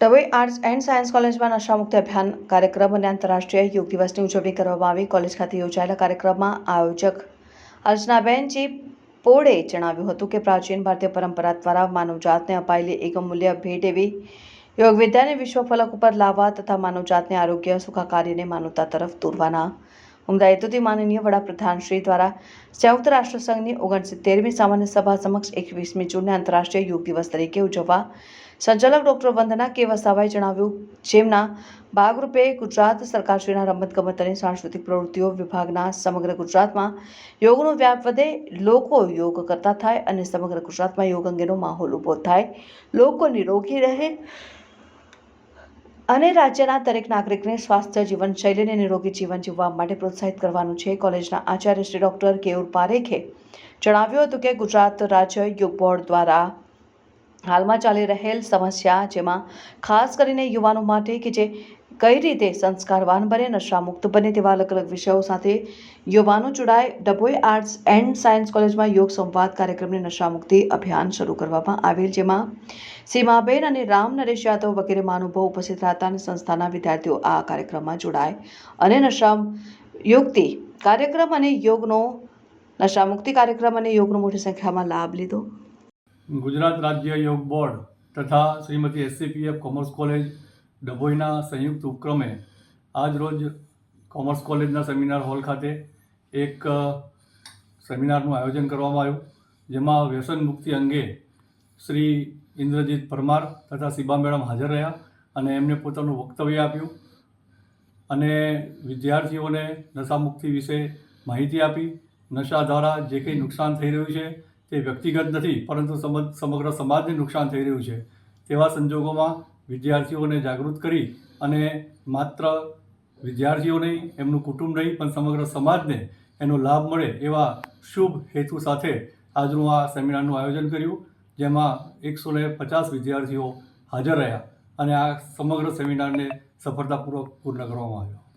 Dabhoi arts and science કોલેજમાં નશામુક્ત અભિયાન કાર્યક્રમ અને આંતરરાષ્ટ્રીય યોગ દિવસની ઉજવણી કરવામાં આવી. કોલેજ ખાતે યોજાયેલા કાર્યક્રમમાં આયોજક અર્ચનાબેનજી પોળે જણાવ્યું હતું કે પ્રાચીન ભારતીય પરંપરા દ્વારા માનવજાતને અપાયેલી એક અમૂલ્ય ભેટ એવી યોગ વિદ્યાને વિશ્વ ફલક ઉપર લાવવા તથા માનવજાતને આરોગ્ય સુખાકારીને માનવતા તરફ દોરવાના ઉમદા હેતુથી માનનીય વડાપ્રધાન શ્રી દ્વારા સંયુક્ત રાષ્ટ્ર સંઘની ઓગણસિત્તેરમી સામાન્ય સભા સમક્ષ એકવીસમી જૂનને આંતરરાષ્ટ્રીય યોગ દિવસ તરીકે ઉજવવા સંચાલક ડોક્ટર વંદના કે. વસાવાએ જણાવ્યું, જેમના ભાગરૂપે ગુજરાત સરકારશ્રીના રમતગમત અને સાંસ્કૃતિક પ્રવૃત્તિઓ વિભાગના સમગ્ર ગુજરાતમાં યોગનો વ્યાપ વધે, લોકો યોગ કરતા થાય અને સમગ્ર ગુજરાતમાં યોગ અંગેનો માહોલ ઊભો થાય, લોકો નિરોગી રહે અને રાજ્યના દરેક નાગરિકને સ્વાસ્થ્ય જીવનશૈલી અને નિરોગી જીવન જીવવા માટે પ્રોત્સાહિત કરવાનું છે. કોલેજના આચાર્ય શ્રી ડૉક્ટર કેયુર પારેખે જણાવ્યું હતું કે ગુજરાત રાજ્ય યોગ બોર્ડ દ્વારા હાલમાં ચાલી રહેલ સમસ્યા જેમાં ખાસ કરીને યુવાનો માટે કે જે કઈ રીતે સંસ્કારવાન બને નશામુક્ત બને તેવા અલગ અલગ વિષયો સાથે યુવાનો જોડાય? ડભોઈ આર્ટ્સ એન્ડ સાયન્સ કોલેજમાં યોગ સંવાદ કાર્યક્રમને નશામુક્તિ અભિયાન શરૂ કરવામાં આવેલ, જેમાં સીમાબેન અને રામ નરેશ યાદવ વગેરે મહાનુભાવ ઉપસ્થિત હતા અને સંસ્થાના વિદ્યાર્થીઓ આ કાર્યક્રમમાં જોડાય અને નશા યુક્તિ કાર્યક્રમ અને યોગનો, નશામુક્તિ કાર્યક્રમ અને યોગનો મોટી સંખ્યામાં લાભ લીધો. ગુજરાત રાજ્ય યોગ બોર્ડ તથા શ્રીમતી એસસીપીએફ કોમર્સ કોલેજ ડભોઈના સંયુક્ત ઉપક્રમે આજ રોજ કોમર્સ કોલેજના સેમિનાર હોલ ખાતે એક સેમિનારનું આયોજન કરવામાં આવ્યું. જેમાં વ્યસન મુક્તિ અંગે શ્રી ઇન્દ્રજીત પરમાર તથા શિબા મેડમ હાજર રહ્યા અને એમને પોતાનું વક્તવ્ય આપ્યું અને વિદ્યાર્થીઓને નશામુક્તિ વિશે માહિતી આપી. નશા દ્વારા જે કંઈ નુકસાન થઈ રહ્યું છે તે વ્યક્તિગત નથી, પરંતુ સમ- સમગ્ર સમાજને નુકસાન થઈ રહ્યું છે. તેવા સંજોગોમાં વિદ્યાર્થીઓને જાગૃત કરી અને માત્ર વિદ્યાર્થીઓ નહીં એમનું કુટુંબ નહીં, પણ સમગ્ર સમાજને એનો લાભ મળે એવા શુભ હેતુ સાથે આજનું આ સેમિનારનું આયોજન કર્યું, જેમાં એકસો ને પચાસ વિદ્યાર્થીઓ હાજર રહ્યા. અને આ સમગ્ર સેમિનારને સફળતાપૂર્વક પૂર્ણ કરવામાં આવ્યો.